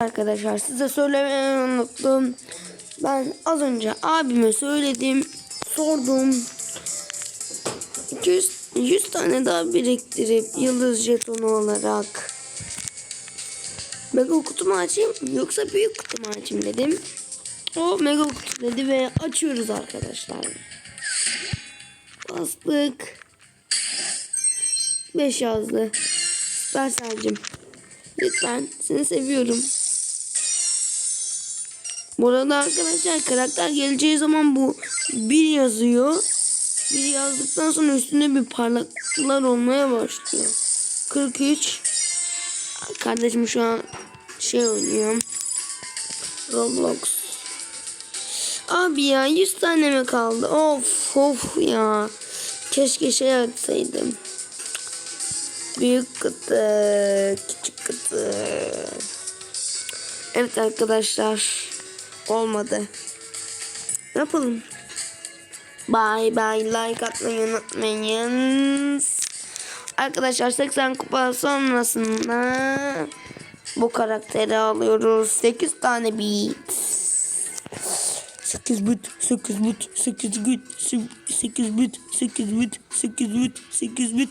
Arkadaşlar size söylemeyi unuttum. Ben az önce abime söyledim. Sordum. 200, 100 tane daha biriktirip yıldız jetonu olarak mega kutumu açayım yoksa büyük kutumu açayım dedim. O mega kutu dedi ve açıyoruz arkadaşlar. Bastık. 5 yazdı. Süperselcim. Lütfen seni seviyorum. Bu arada arkadaşlar karakter geleceği zaman bu bir yazıyor. Bir yazdıktan sonra üstünde bir parlaklıklar olmaya başlıyor. 43 Kardeşim şu an şey oynuyor. Roblox. Abi ya 100 tane mi kaldı? Of of ya. Keşke şey açsaydım. Büyük kutu, küçük kutu. Evet arkadaşlar. Olmadı. Ne yapalım? Bye bye like atmayı unutmayın. Arkadaşlar 80 kupa sonrasında bu karakteri alıyoruz. 8 tane beat. 8 bit, 8 bit, 8 bit, 8 bit, 8 bit, 8 bit, 8 bit.